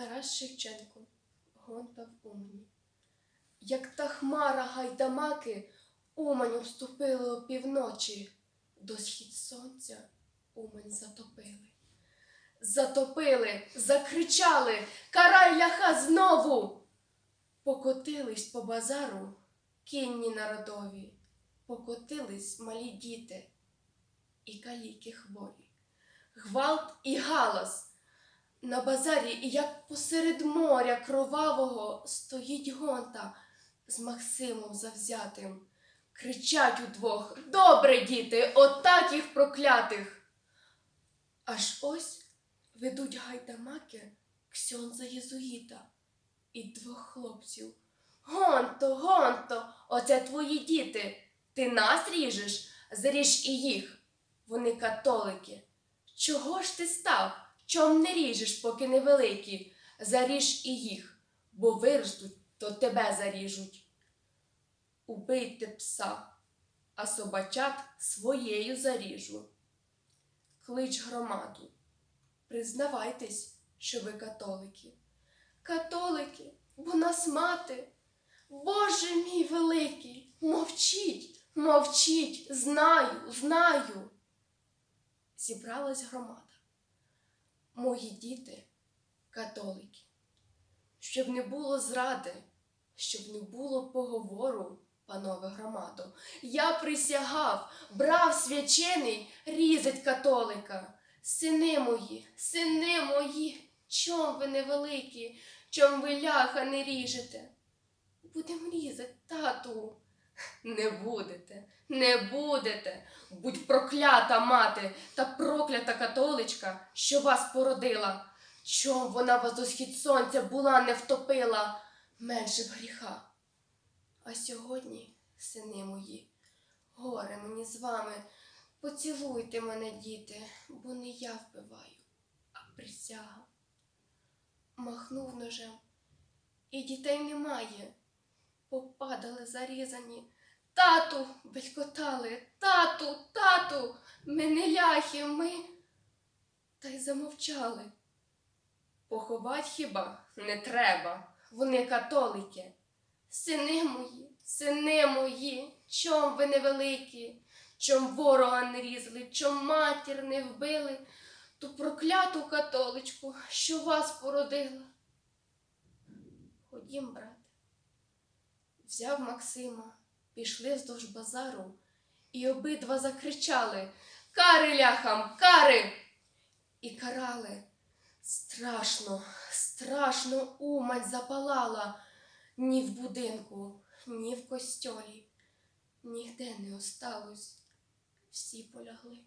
Тарас Шевченко, Гонта в Умані. Як та хмара гайдамаки Умань обступили опівночі, до схід сонця Умань затопили. Затопили, закричали, карай ляха знову. Покотились по базару кінні народові, покотились малі діти і каліки хворі. Гвалт і галас. На базарі, як посеред моря кровавого, стоїть гонта з Максимом завзятим. Кричать удвох Добре, діти, отак їх проклятих. Аж ось ведуть гайдамаки ксьонза єзуїта і двох хлопців. Гонто, гонто, оце твої діти. Ти нас ріжеш, заріж і їх. Вони католики. Чого ж ти став? Чом не ріжеш, поки невеликі? Заріж і їх, бо виростуть, то тебе заріжуть. Убийте пса, а собачат своєю заріжу. Клич громаду. Признавайтесь, що ви католики. Католики, бо нас мати. Боже мій великий, мовчіть, мовчіть, знаю, знаю. Зібралась громада. Мої діти католики. Щоб не було зради, щоб не було поговору, панове громадо. Я присягав, брав свячений різать католика. Сини мої, сини мої, чом ви невеликі, чом ви ляха не ріжете? Будем різати, тату. Не будете, не будете. Будь проклята мати та проклята католичка, що вас породила. Чом вона вас до схід сонця була не втопила, менше б гріха. А сьогодні, сини мої, горе мені з вами, поцілуйте мене, діти, бо не я вбиваю, а присяга. Махнув ножем, і дітей немає попадали зарізані. Тату, белькотали, тату, тату, ми не ляхи, ми. Та й замовчали. Поховать хіба не треба, вони католики. Сини мої, сини мої, чом ви невеликі, чом ворога не різали, чом матір не вбили, ту прокляту католичку, що вас породила. Ходім, брате взяв Максима, пішли вздовж базару, і обидва закричали Кари ляхам, кари! І карали. Страшно, страшно умать запалала ні в будинку, ні в костьолі. Нігде не осталось, всі полягли.